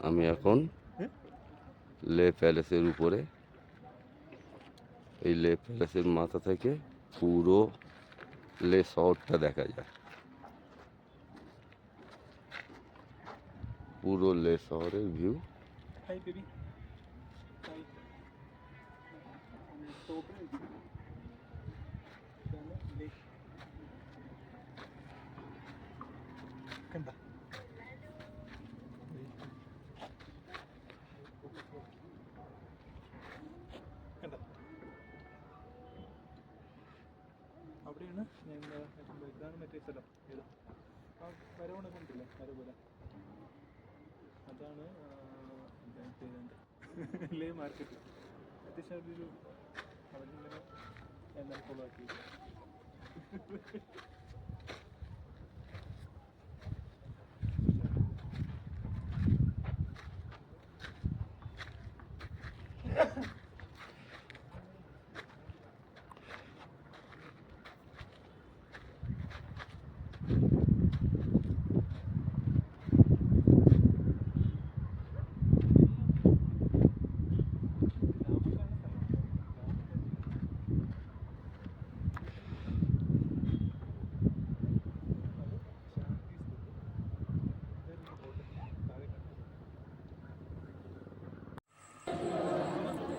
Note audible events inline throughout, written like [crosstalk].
আমি এখন লে প্যালেসের উপরে এই লে প্যালেসের মাথা থেকে পুরো লে শহরটা দেখা যায় পুরো লে শহরের ভিউ Hi, baby. Hi. മറ്റേ സ്ഥലം ഏത്? വരവണ കണ്ടില്ലേ മരപുര അതാണ് പേരുണ്ട് ലേ മാർക്കറ്റ് അത്യാവശ്യം അവരൊരു അവരിങ്ങനെ എല്ലാം കൊളാക്കി Yeah.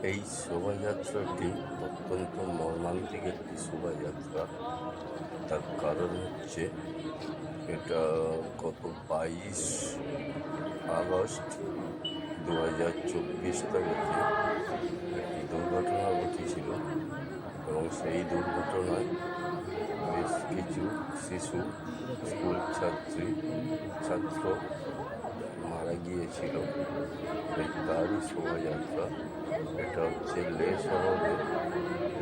এই শোভাযাত্রাটি অত্যন্ত মর্মান্তিক একটি শোভাযাত্রা। তার কারণ হচ্ছে এটা গত বাইশ আগস্ট দু হাজার চব্বিশ তারিখে একটি দুর্ঘটনা ঘটেছিল এবং সেই দুর্ঘটনায় বেশ কিছু শিশু, স্কুল ছাত্রী, ছাত্র মারা গিয়েছিল। তারই শোভাযাত্রা এটা হচ্ছে লে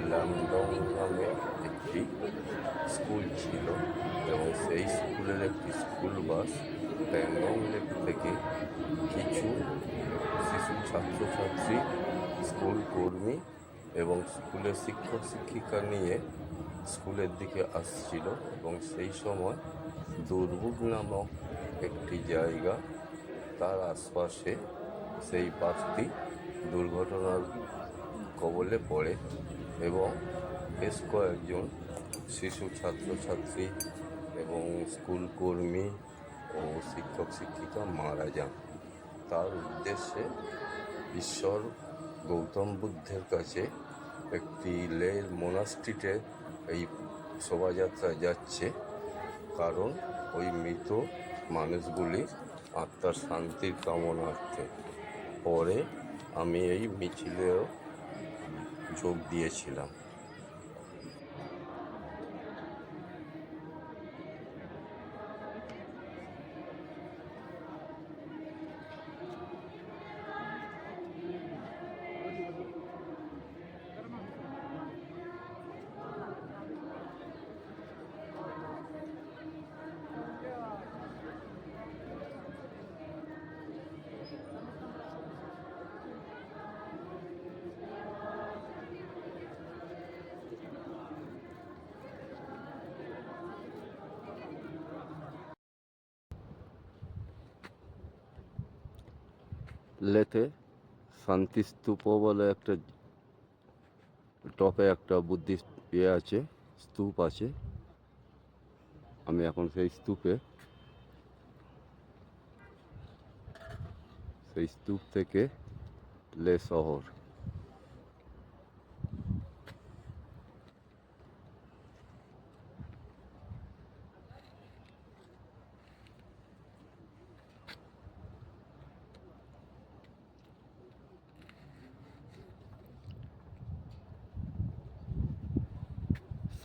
ল্যামডং নামে একটি স্কুল ছিল এবং সেই স্কুলের একটি স্কুল বাস প্যাংগং লেক থেকে কিছু শিশু ছাত্রছাত্রী, স্কুল কর্মী এবং স্কুলের শিক্ষক শিক্ষিকা নিয়ে স্কুলের দিকে আসছিল এবং সেই সময় দুর্ভোগ নামক একটি জায়গা তার আশপাশে সেই বাসটি দুর্ঘটনার কবলে পড়ে এবং বেশ কয়েকজন শিশু ছাত্রছাত্রী এবং স্কুল কর্মী ও শিক্ষক শিক্ষিকা মারা যান। তার উদ্দেশ্যে ঈশ্বর গৌতম বুদ্ধের কাছে একটি লের মোনাস্ট্রিটে এই শোভাযাত্রা যাচ্ছে কারণ ওই মৃত মানুষগুলি আত্মার শান্তির কামনার্থে। পরে আমি এই মিছিলেও যোগ দিয়েছিলাম। লেতে শান্তিস্তূপ বলে একটা টপে একটা বুদ্ধিস্ট ইয়ে আছে, স্তূপ আছে। আমি এখন সেই স্তূপে, সেই স্তূপ থেকে লে শহর।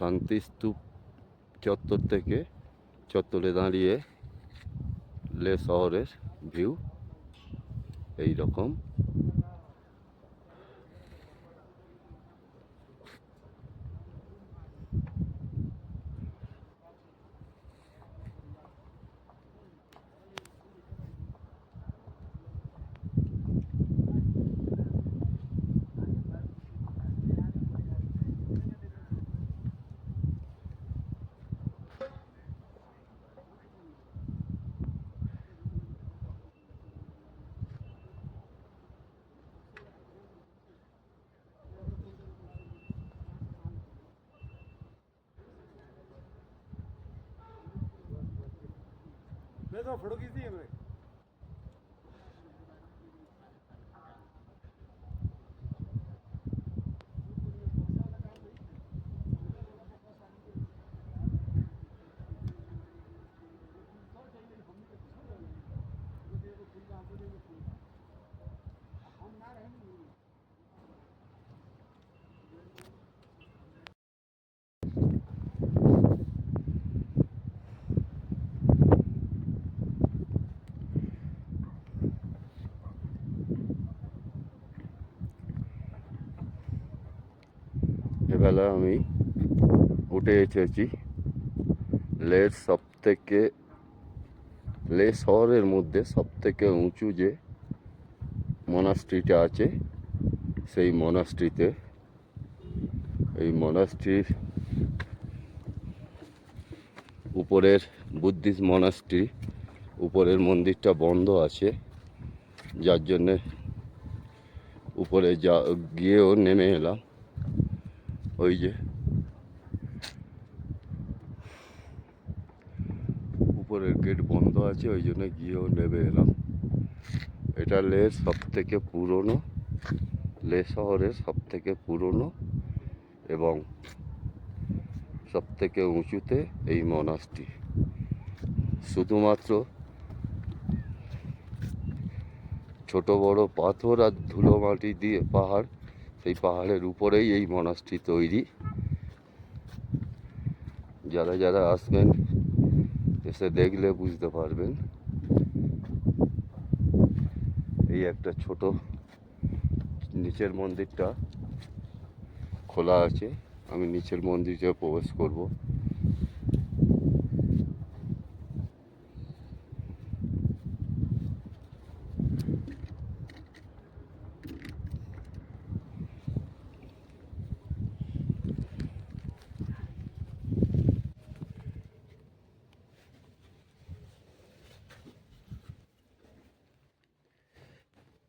শান্তিস্তূপ চত্বর থেকে চত্বরে দাঁড়িয়ে লে শহরের ভিউ এই রকম तो फ़ोटो खींचती है এবেলা আমি উঠে এসেছি। লের সব থেকে লে শহরের মধ্যে সব থেকে উঁচু যে মনাস্ট্রিটা আছে, সেই মনাস্ট্রিতে এই মনাস্ট্রির উপরের বুদ্ধিস্ট মনাস্ট্রি উপরের মন্দিরটা বন্ধ আছে। যার জন্যে উপরে যা গিয়েও নেমে এলাম। ওই যে উপরের গেট বন্ধ আছে ওই জন্য গিয়েও নেমে এলাম এটা লের সব থেকে পুরনো লে শহরের সব থেকে পুরনো এবং সব থেকে উঁচুতে এই মনাসটি শুধুমাত্র ছোট বড় পাথর আর ধুলো মাটি দিয়ে পাহাড় সেই পাহাড়ের উপরেই এই মনাসটি তৈরি। যারা যারা আসবেন, এসে দেখলে বুঝতে পারবেন। এই একটা ছোট নিচের মন্দিরটা খোলা আছে। আমি নিচের মন্দিরে প্রবেশ করব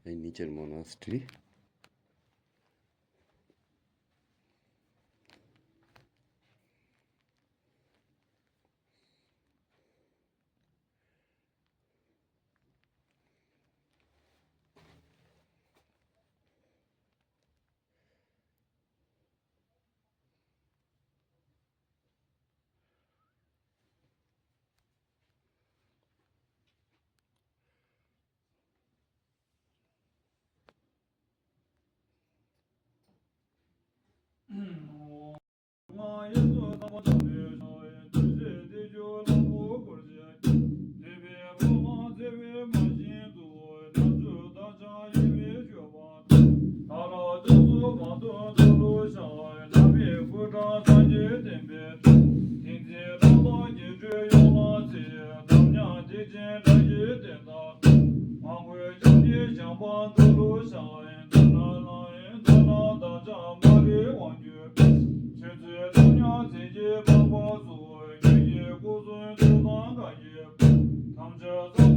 এই নিচের মনাস্ট্রি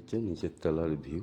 হচ্ছে নিচের তলার ভিউ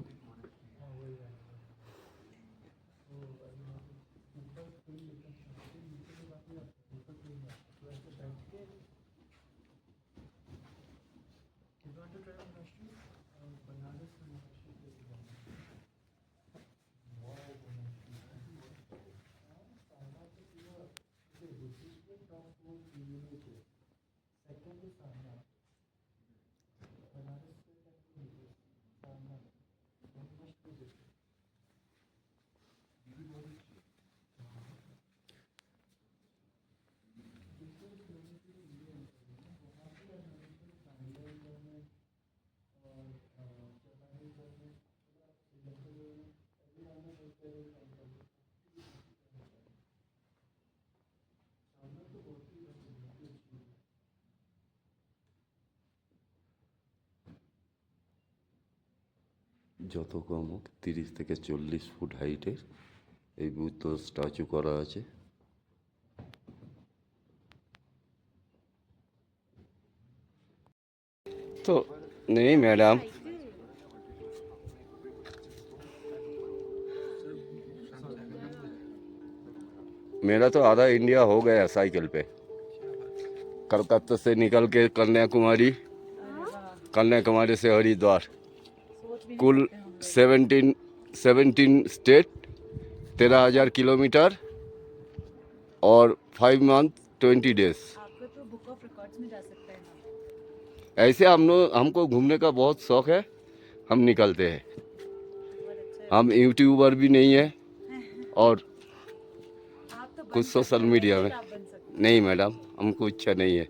যত কম হোক তিরিশ থেকে চল্লিশ ফুট হাইটের এই বুদ্ধ স্ট্যাচু করা আছে তো নেই ম্যাডাম मेरा तो आधा इंडिया हो गया साइकिल पे कलकत्ता से निकल के कन्याकुमारी कन्याकुमारी से हरिद्वार कुल सेवनटीन सेवनटीन स्टेट तेरह हज़ार किलोमीटर और फाइव मंथ ट्वेंटी डेज़ ऐसे हम लोग हमको घूमने का बहुत शौक है हम निकलते हैं। अच्छा हम यूट्यूबर भी नहीं है [laughs] और तो कुछ सोशल मीडिया में। नहीं मैडम हमको इच्छा नहीं है।